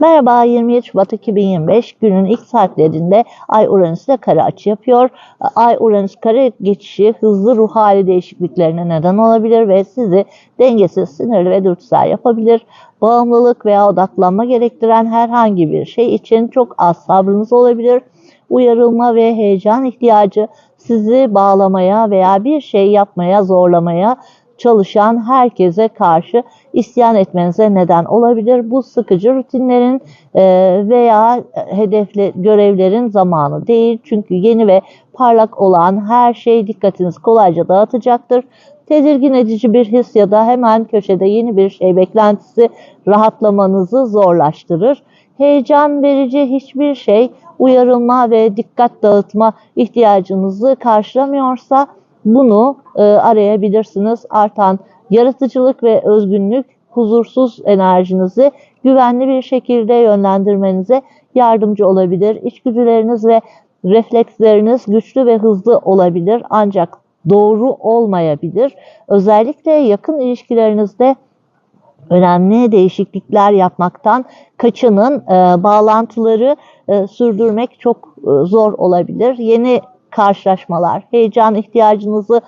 Merhaba 27 Şubat 2025 günün ilk saatlerinde Ay Uranüs ile kare açı yapıyor. Ay Uranüs kare geçişi hızlı ruh hali değişikliklerine neden olabilir ve sizi dengesiz, sinirli ve dürtüsel yapabilir. Bağımlılık veya odaklanma gerektiren herhangi bir şey için çok az sabrınız olabilir. Uyarılma ve heyecan ihtiyacı sizi bağlamaya veya bir şey yapmaya zorlamaya çalışan herkese karşı isyan etmenize neden olabilir. Bu sıkıcı rutinlerin e, veya hedefli görevlerin zamanı değil. Çünkü yeni ve parlak olan her şey dikkatinizi kolayca dağıtacaktır. Tedirgin edici bir his ya da hemen köşede yeni bir şey beklentisi rahatlamanızı zorlaştırır. Heyecan verici hiçbir şey uyarılma ve dikkat dağıtma ihtiyacınızı karşılamıyorsa bunu e, arayabilirsiniz. Artan yaratıcılık ve özgünlük huzursuz enerjinizi güvenli bir şekilde yönlendirmenize yardımcı olabilir. İçgüdüleriniz ve refleksleriniz güçlü ve hızlı olabilir ancak doğru olmayabilir. Özellikle yakın ilişkilerinizde önemli değişiklikler yapmaktan kaçının. E, bağlantıları e, sürdürmek çok e, zor olabilir. Yeni karşılaşmalar, heyecan ihtiyacınızı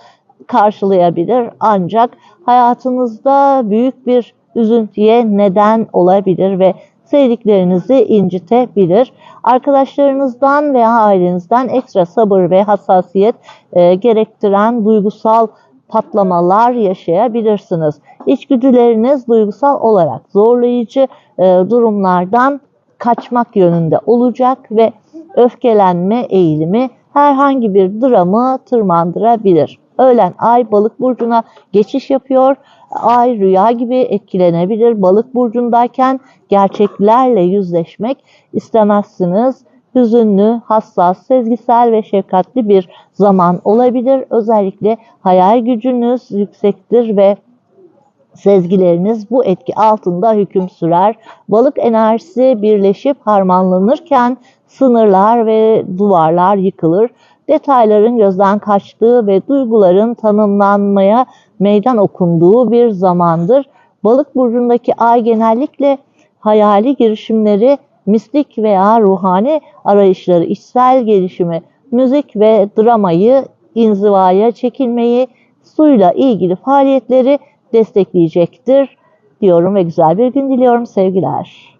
karşılayabilir ancak hayatınızda büyük bir üzüntüye neden olabilir ve sevdiklerinizi incitebilir. Arkadaşlarınızdan veya ailenizden ekstra sabır ve hassasiyet e, gerektiren duygusal patlamalar yaşayabilirsiniz. İçgüdüleriniz duygusal olarak zorlayıcı e, durumlardan kaçmak yönünde olacak ve öfkelenme eğilimi herhangi bir dramı tırmandırabilir. Öğlen ay balık burcuna geçiş yapıyor. Ay rüya gibi etkilenebilir. Balık burcundayken gerçeklerle yüzleşmek istemezsiniz. Hüzünlü, hassas, sezgisel ve şefkatli bir zaman olabilir. Özellikle hayal gücünüz yüksektir ve sezgileriniz bu etki altında hüküm sürer. Balık enerjisi birleşip harmanlanırken sınırlar ve duvarlar yıkılır. Detayların gözden kaçtığı ve duyguların tanımlanmaya meydan okunduğu bir zamandır. Balık burcundaki ay genellikle hayali girişimleri, mistik veya ruhani arayışları, içsel gelişimi, müzik ve dramayı, inzivaya çekilmeyi, suyla ilgili faaliyetleri destekleyecektir diyorum ve güzel bir gün diliyorum sevgiler.